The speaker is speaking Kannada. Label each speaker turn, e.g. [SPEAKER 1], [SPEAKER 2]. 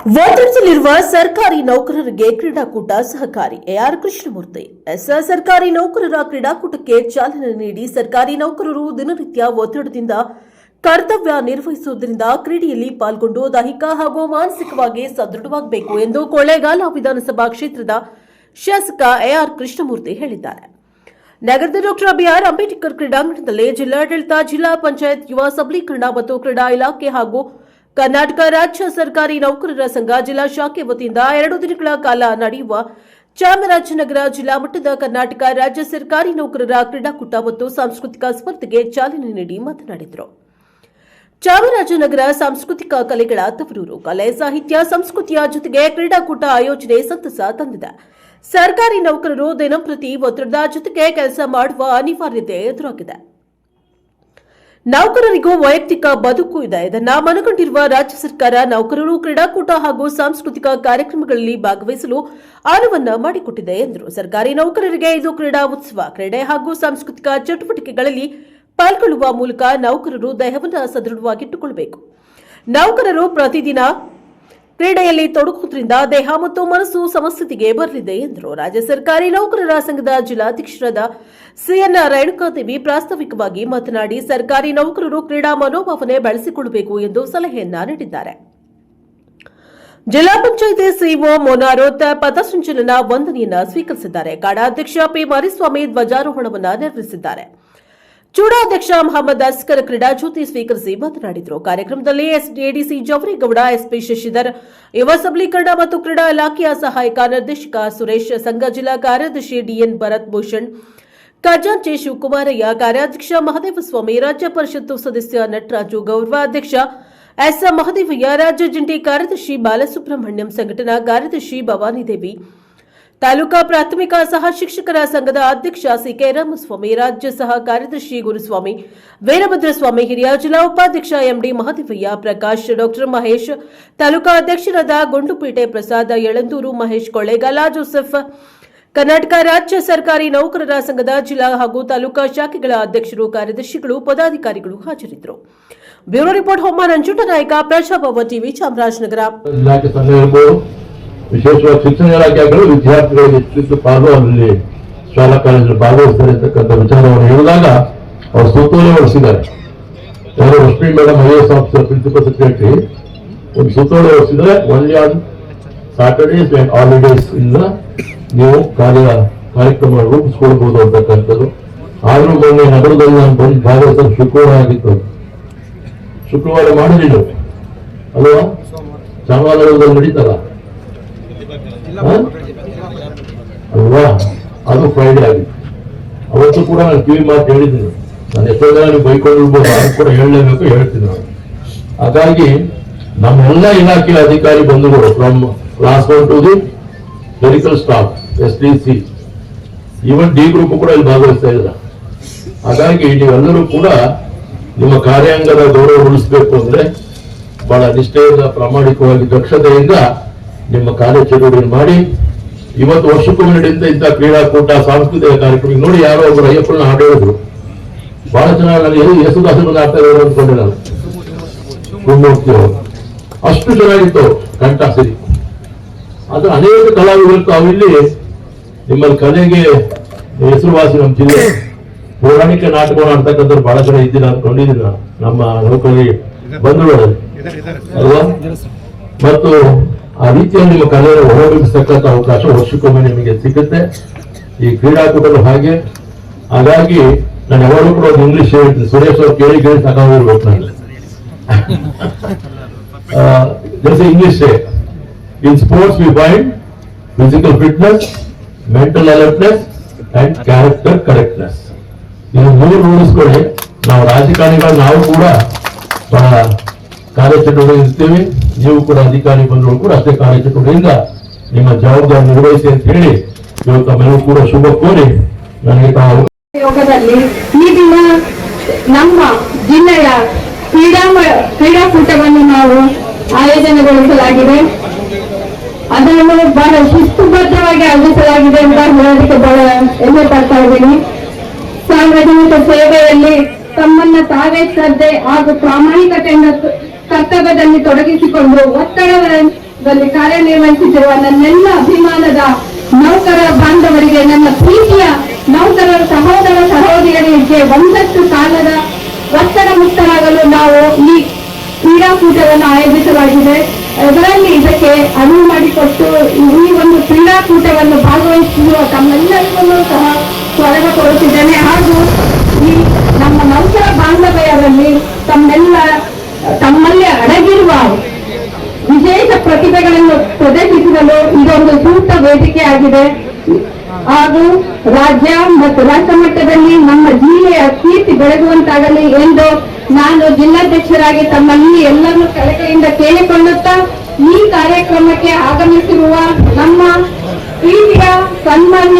[SPEAKER 1] ಒತ್ತಡದಲ್ಲಿರುವ ಸರ್ಕಾರಿ ನೌಕರರಿಗೆ ಕ್ರೀಡಾಕೂಟ ಸಹಕಾರಿ ಎಆರ್ ಕೃಷ್ಣಮೂರ್ತಿ. ಎಸ್ ಸರ್ಕಾರಿ ನೌಕರರ ಕ್ರೀಡಾಕೂಟಕ್ಕೆ ಚಾಲನೆ ನೀಡಿ ಸರ್ಕಾರಿ ನೌಕರರು ದಿನನಿತ್ಯ ಒತ್ತಡದಿಂದ ಕರ್ತವ್ಯ ನಿರ್ವಹಿಸುವುದರಿಂದ ಕ್ರೀಡೆಯಲ್ಲಿ ಪಾಲ್ಗೊಂಡು ದೈಹಿಕ ಹಾಗೂ ಮಾನಸಿಕವಾಗಿ ಸದೃಢವಾಗಬೇಕು ಎಂದು ಕೊಳ್ಳೇಗಾಲ ವಿಧಾನಸಭಾ ಕ್ಷೇತ್ರದ ಶಾಸಕ ಎಆರ್ ಕೃಷ್ಣಮೂರ್ತಿ ಹೇಳಿದ್ದಾರೆ. ನಗರದ ಡಾಕ್ಟರ್ ಬಿಆರ್ ಅಂಬೇಡ್ಕರ್ ಕ್ರೀಡಾಂಗಣದಲ್ಲಿ ಜಿಲ್ಲಾಡಳಿತ, ಜಿಲ್ಲಾ ಪಂಚಾಯತ್ ಯುವ ಸಬಲೀಕರಣ ಮತ್ತು ಕ್ರೀಡಾ ಇಲಾಖೆ ಹಾಗೂ ಕರ್ನಾಟಕ ರಾಜ್ಯ ಸರ್ಕಾರಿ ನೌಕರರ ಸಂಘ ಜಿಲ್ಲಾ ಶಾಖೆ ವತಿಯಿಂದ ಎರಡು ದಿನಗಳ ಕಾಲ ನಡೆಯುವ ಚಾಮರಾಜನಗರ ಜಿಲ್ಲಾ ಮಟ್ಟದ ಕರ್ನಾಟಕ ರಾಜ್ಯ ಸರ್ಕಾರಿ ನೌಕರರ ಕ್ರೀಡಾಕೂಟ ಮತ್ತು ಸಾಂಸ್ಕೃತಿಕ ಸ್ಪರ್ಧೆಗೆ ಚಾಲನೆ ನೀಡಿ ಮಾತನಾಡಿದರು. ಚಾಮರಾಜನಗರ ಸಾಂಸ್ಕೃತಿಕ ಕಲೆಗಳ ತವರೂರು ಕಲೆ, ಸಾಹಿತ್ಯ, ಸಂಸ್ಕೃತಿಯ ಜೊತೆಗೆ ಕ್ರೀಡಾಕೂಟ ಆಯೋಜನೆ ಸಂತಸ ತಂದಿದೆ. ಸರ್ಕಾರಿ ನೌಕರರು ದಿನಂಪ್ರತಿ ಒತ್ತಡದ ಜೊತೆಗೆ ಕೆಲಸ ಮಾಡುವ ಅನಿವಾರ್ಯತೆ ಎದುರಾಗಿದೆ. ನೌಕರರಿಗೂ ವೈಯಕ್ತಿಕ ಬದುಕು ಇದೆ. ಇದನ್ನ ಮನಗಂಡಿರುವ ರಾಜ್ಯ ಸರ್ಕಾರ ನೌಕರರು, ಕ್ರೀಡಾಕೂಟ ಹಾಗೂ ಸಾಂಸ್ಕೃತಿಕ ಕಾರ್ಯಕ್ರಮಗಳಲ್ಲಿ ಭಾಗವಹಿಸಲು ಅನುವನ್ನ ಮಾಡಿಕೊಟ್ಟಿದೆ ಎಂದರು. ಸರ್ಕಾರಿ ನೌಕರರಿಗೆ ಇದು ಕ್ರೀಡಾ ಉತ್ಸವ. ಕ್ರೀಡೆ ಹಾಗೂ ಸಾಂಸ್ಕೃತಿಕ ಚಟುವಟಿಕೆಗಳಲ್ಲಿ ಪಾಲ್ಗೊಳ್ಳುವ ಮೂಲಕ ನೌಕರರು ದೇಹವನ್ನು ಸದೃಢವಾಗಿಟ್ಟುಕೊಳ್ಳಬೇಕು ನೌಕರರು ಪ್ರತಿದಿನ ಕ್ರೀಡೆಯಲ್ಲಿ ತೊಡಗುವುದರಿಂದ ದೇಹ ಮತ್ತು ಮನಸ್ಸು ಸಮಸ್ಥಿತಿಗೆ ಬರಲಿದೆ ಎಂದರು. ರಾಜ್ಯ ಸರ್ಕಾರಿ ನೌಕರರ ಸಂಘದ ಜಿಲ್ಲಾಧ್ಯಕ್ಷರಾದ ಸಿಎನ್ ರೇಣುಕಾದೇವಿ ಪ್ರಾಸ್ತಾವಿಕವಾಗಿ ಮಾತನಾಡಿ, ಸರ್ಕಾರಿ ನೌಕರರು ಕ್ರೀಡಾ ಮನೋಭಾವನೆ ಬೆಳೆಸಿಕೊಳ್ಳಬೇಕು ಎಂದು ಸಲಹೆಯನ್ನ ನೀಡಿದ್ದಾರೆ. ಜಿಲ್ಲಾ ಪಂಚಾಯಿತಿ ಸಿಇಒ ಮೊನಾರೋತ್ ಪಥಸಂಚಲನ ವಂದನೆಯನ್ನ ಸ್ವೀಕರಿಸಿದ್ದಾರೆ. ಕಾಡಾಧ್ಯಕ್ಷ ಪಿ ಮರಿಸ್ವಾಮಿ ಧ್ವಜಾರೋಹಣವನ್ನು ನೆರವೇರಿಸಿದ್ದಾರೆ. ಚೂಡಾಧ್ಯಕ್ಷ ಮಹಮ್ಮದ್ ಅಸ್ಕರ್ ಕ್ರೀಡಾಜ್ಯೋತಿ ಸ್ವೀಕರಿಸಿ ಮಾತನಾಡಿದರು ಕಾರ್ಯಕ್ರಮದಲ್ಲಿ ಎಸ್ಡಿಎಡಿಸಿ ಜವರೇಗೌಡ ಎಸ್ಪಿ ಶಶಿಧರ್ ಯುವ ಸಬಲೀಕರಣ ಮತ್ತು ಕ್ರೀಡಾ ಇಲಾಖೆಯ ಸಹಾಯಕ ನಿರ್ದೇಶಕ ಸುರೇಶ್ ಸಂಘ ಜಿಲ್ಲಾ ಕಾರ್ಯದರ್ಶಿ ಡಿಎನ್ ಭರತ್ ಭೂಷಣ್ ಖಜಾಂಚಿ ಶಿವಕುಮಾರಯ್ಯ ಕಾರ್ಯಾಧ್ಯಕ್ಷ ಮಹದೇವಸ್ವಾಮಿ ರಾಜ್ಯ ಪರಿಷತ್ತು ಸದಸ್ಯ ನಟರಾಜು ಗೌರವಾಧ್ಯಕ್ಷ ಎಸ್ ಮಹದೇವಯ್ಯ ರಾಜ್ಯ ಜಂಟಿ ಕಾರ್ಯದರ್ಶಿ ಬಾಲಸುಬ್ರಹ್ಮಣ್ಯಂ ಸಂಘಟನಾ ಕಾರ್ಯದರ್ಶಿ ಭವಾನಿದೇವಿ ತಾಲೂಕಾ ಪ್ರಾಥಮಿಕ ಸಹ ಶಿಕ್ಷಕರ ಸಂಘದ ಅಧ್ಯಕ್ಷ ಸಿ ಕೆ ರಾಮಸ್ವಾಮಿ, ರಾಜ್ಯ ಸಹ ಕಾರ್ಯದರ್ಶಿ ಗುರುಸ್ವಾಮಿ, ವೀರಭದ್ರಸ್ವಾಮಿ, ಹಿರಿಯ ಜಿಲ್ಲಾ ಉಪಾಧ್ಯಕ್ಷ M D Mahadevaiah, Prakash, doctor Mahesh, taluka ಅಧ್ಯಕ್ಷರಾದ ಗುಂಡುಪೇಟೆ ಪ್ರಸಾದ, ಯಳಂದೂರು ಮಹೇಶ್, ಕೊಳ್ಳೇಗಾಲ ಜೋಸೆಫ್, ಕರ್ನಾಟಕ ರಾಜ್ಯ ಸರ್ಕಾರಿ ನೌಕರರ ಸಂಘದ ಜಿಲ್ಲಾ ಹಾಗೂ ತಾಲೂಕಾ ಶಾಖೆಗಳ ಅಧ್ಯಕ್ಷರು, ಕಾರ್ಯದರ್ಶಿಗಳು, ಪದಾಧಿಕಾರಿಗಳು ಹಾಜರಿದ್ದರು. ಬ್ಯೂರೋ ರಿಪೋರ್ಟ್, ಹೋಮ ನಂಜುಂಡ ನಾಯಕ ಪ್ರಜಾಭವ ಟಿವಿ ಚಾಮರಾಜನಗರ.
[SPEAKER 2] ವಿಶೇಷವಾಗಿ ಶಿಕ್ಷಣ ಇಲಾಖೆಗಳು ವಿದ್ಯಾರ್ಥಿಗಳಿಗೆ ಹೆಚ್ಚು ಪಾಲು ಅದರಲ್ಲಿ ಶಾಲಾ ಕಾಲೇಜಲ್ಲಿ ಭಾಗವಹಿಸ್ತಾರೆ ಅಂತಕ್ಕಂಥ ವಿಚಾರವನ್ನು ಹೇಳಿದಾಗ ಅವರು ಸುತ್ತೋಲೆ ಹೊರಿಸಿದ್ದಾರೆ ಯಾರು Rashmi madam I S officer, principal secretary, ಒಂದು ಸುತ್ತೋಲೆ ಹೊರಿಸಿದ್ರೆ only on Saturdays and holidays ಇಂದ ನೀವು ಕಾರ್ಯ ಕಾರ್ಯಕ್ರಮ ರೂಪಿಸ್ಕೊಳ್ಬೋದು ಅಂತಕ್ಕಂಥದ್ದು. ಆದರೂ ಮೊನ್ನೆ ನಗರದಲ್ಲಿ ನಾನು ಬಂದು ಭಾಗವಹಿಸಲು ಶುಕ್ರವಾರ ಆಗಿತ್ತು. ಶುಕ್ರವಾರ ಮಾಡಿದ್ರು ಅಲ್ವಾ? ಚಾಮರಾಜನಗರದಲ್ಲಿ ನಡೀತಲ್ಲ? ಅಲ್ವಾ? ಅದು ಫ್ರೈಡೆ ಆಗಿತ್ತು ಅವತ್ತು ಕೂಡ ನಾನು ಕಿವಿ ಮಾತು ಹೇಳಿದ್ದೀನಿ. ನಾನು ಎಷ್ಟೋ ಜನ ನೀವು ಬೈಕೊಂಡಿರ್ಬೋದು ನಾನು ಕೂಡ ಹೇಳಲೇಬೇಕು ಹೇಳ್ತೀನಿ ನಾನು. ಹಾಗಾಗಿ ನಮ್ಮೆಲ್ಲ ಇಲಾಖೆಯ ಅಧಿಕಾರಿ ಬಂಧುಗಳು from class one to the medical staff S D C even D group ಕೂಡ ಇಲ್ಲಿ ಭಾಗವಹಿಸ್ತಾ ಇಲ್ಲ ಹಾಗಾಗಿ ನೀವೆಲ್ಲರೂ ಕೂಡ ನಿಮ್ಮ ಕಾರ್ಯಾಂಗದ ಗೌರವ ಉಳಿಸಬೇಕು ಅಂದ್ರೆ ಬಹಳ ನಿಷ್ಠೆಯಿಂದ ಪ್ರಾಮಾಣಿಕವಾಗಿ ದಕ್ಷತೆಯಿಂದ ನಿಮ್ಮ ಕಾರ್ಯಚರಣೆ ಮಾಡಿ ಇವತ್ತು ವರ್ಷಕ್ಕೊಮ್ಮೆ ನಡೆಯುತ್ತ ಇದ್ದ ಕ್ರೀಡಾಕೂಟ ಸಾಂಸ್ಕೃತಿಕ ಕಾರ್ಯಕ್ರಮ ನೋಡಿ ಯಾರೋ ಒಬ್ಬರು ಅಯ್ಯಪ್ಪನ ಹಾಡು ಹೇಳಿದ್ರು. ಬಹಳ ಚೆನ್ನಾಗಿ ನನಗೆ ಎಲ್ಲಿ ಯೇಸುದಾಸರು ಬಂದು ಆಗ್ತಾ ಇರೋರು ಅಂದ್ಕೊಂಡೆ ನಾನು. ಶಿವಮೂರ್ತಿ ಅವರು. ಅಷ್ಟು ಚೆನ್ನಾಗಿತ್ತು ಕಂಠ ಸಿರಿ. ಅದು ಅನೇಕ ಕಲಾವಿದರು ಇಲ್ಲಿ ನಿಮ್ಮಲ್ಲಿ ಕಲೆಗೆ ಹೆಸರುವಾಸಿ ನಮ್ಮ ಜಿಲ್ಲೆ. ಪೌರಾಣಿಕ ನಾಟಕಗಳು ಆಡ್ತಕ್ಕಂಥವ್ರು ಬಹಳ ಜನ ಇದ್ದೀರ ಅನ್ಕೊಂಡಿದ್ದೀನಿ ನಾನು. ನಮ್ಮ ನೌಕರಿ ಬಂಧುಗಳಲ್ಲಿ. ಅಲ್ವಾ? ಮತ್ತು ಆ ರೀತಿಯಲ್ಲಿ ನಿಮ್ಮ ಕಲೆಯನ್ನು ಹೊರಬಿಡಿಸ್ತಕ್ಕಂಥ ಅವಕಾಶ ವರ್ಷಕ್ಕೊಮ್ಮೆ ನಿಮಗೆ ಸಿಗುತ್ತೆ. ಈ ಕ್ರೀಡಾಕೂಟಗಳು ಹಾಗೆ. ಹಾಗಾಗಿ ನಾನು ಯಾವಾಗಲೂ ಕೂಡ ಒಂದು ಇಂಗ್ಲಿಷ್ ಹೇಳ್ತೀನಿ. ಸುರೇಶ್ ಅವ್ರು ಕೇಳಿ ಕೇಳಿ ಸಾಕಾಗಿರ್ಬೇಕು ನನಗೆ. ಜೊತೆ there's in sports we find physical fitness mental alertness and character correctness. ಇದು ಮೂರು ರೂಢಿಸ್ಕೊಳ್ಳಿ ನಾವು ರಾಜಕಾರಣಿಗಳು, ನಾವು ಕೂಡ ಬಹಳ ಕಾರ್ಯಚಟುವಟಿಕೆ ಇರ್ತೀವಿ. ನೀವು ಕೂಡ ಅಧಿಕಾರಿ ಬಂದರು ಕೂಡ ಅಷ್ಟೇ ಕಾರ್ಯಚಟುವಟಿಕೆಯಿಂದ ನಿಮ್ಮ ಜವಾಬ್ದಾರಿ ನಿರ್ವಹಿಸಿ ಅಂತ ಹೇಳಿ ಇವತ್ತು ತಮ್ಮೆಲ್ಲರೂ ಕೂಡ ಶುಭ ಕೋರಿ ನನಗೆ ತಾವು
[SPEAKER 3] ಯೋಗದಲ್ಲಿ ಈ ದಿನ ನಮ್ಮ ಜಿಲ್ಲೆಯ ಕ್ರೀಡಾ ಕ್ರೀಡಾಕೂಟವನ್ನು ನಾವು ಆಯೋಜನೆಗೊಳಿಸಲಾಗಿದೆ. ಅದನ್ನು ಬಹಳ ಶಿಸ್ತುಬದ್ಧವಾಗಿ ಆಯೋಜಿಸಲಾಗಿದೆ ಅಂತ ಹೇಳೋದಕ್ಕೆ ಬಹಳ ಹೆಮ್ಮೆ ಪಡ್ತಾ ಇದ್ದೀನಿ. ಸಾರ್ವಜನಿಕ ಸೇವೆಯಲ್ಲಿ ತಮ್ಮನ್ನ ತಾವೇ ಶ್ರದ್ಧೆ ಹಾಗೂ ಪ್ರಾಮಾಣಿಕತೆಯಿಂದ ಕರ್ತವ್ಯದಲ್ಲಿ ತೊಡಗಿಸಿಕೊಂಡು ಒತ್ತಡದಲ್ಲಿ ಕಾರ್ಯನಿರ್ವಹಿಸುತ್ತಿರುವ ನನ್ನೆಲ್ಲ ಅಭಿಮಾನದ ನೌಕರ ಬಾಂಧವರಿಗೆ, ನನ್ನ ಪ್ರೀತಿಯ ನೌಕರರ ಸಹೋದರ ಸಹೋದರಿಯರಿಗೆ ಒಂದಷ್ಟು ಕಾಲದ ಒತ್ತಡ ಮುಕ್ತರಾಗಲು ನಾವು ಈ ಕ್ರೀಡಾಕೂಟವನ್ನು ಆಯೋಜಿಸಲಾಗಿದೆ. ಅದರಲ್ಲಿ ಇದಕ್ಕೆ ಅನುವು ಮಾಡಿಕೊಟ್ಟು ಈ ಒಂದು ಕ್ರೀಡಾಕೂಟವನ್ನು ಭಾಗವಹಿಸುವ ತಮ್ಮೆಲ್ಲರಿಗೂ ಸಹ ಸ್ವಾಗತ ಕೋರುತ್ತಿದ್ದೇನೆ. ಹಾಗೂ ಈ ನಮ್ಮ ನೌಕರ ಬಾಂಧವ್ಯರಲ್ಲಿ ತಮ್ಮೆಲ್ಲ ತಮ್ಮಲ್ಲಿ ಅಡಗಿರುವ ವಿಶೇಷ ಪ್ರತಿಭೆಗಳನ್ನು ಪ್ರದರ್ಶಿಸಲು ಇದೊಂದು ಸೂಕ್ತ ವೇದಿಕೆ ಆಗಿದೆ. ಹಾಗೂ ರಾಜ್ಯ ಮತ್ತು ರಾಷ್ಟ್ರ ಮಟ್ಟದಲ್ಲಿ ನಮ್ಮ ಜಿಲ್ಲೆಯ ಕೀರ್ತಿ ಬೆಳಗುವಂತಾಗಲಿ ಎಂದು ನಾನು ಜಿಲ್ಲಾಧ್ಯಕ್ಷರಾಗಿ ತಮ್ಮಲ್ಲಿ ಎಲ್ಲರನ್ನು ಕಳಕಳಿಯಿಂದ ಕೇಳಿಕೊಳ್ಳುತ್ತಾ ಈ ಕಾರ್ಯಕ್ರಮಕ್ಕೆ ಆಗಮಿಸಿರುವ ನಮ್ಮ ಪ್ರೀತಿಯ ಸನ್ಮಾನ್ಯ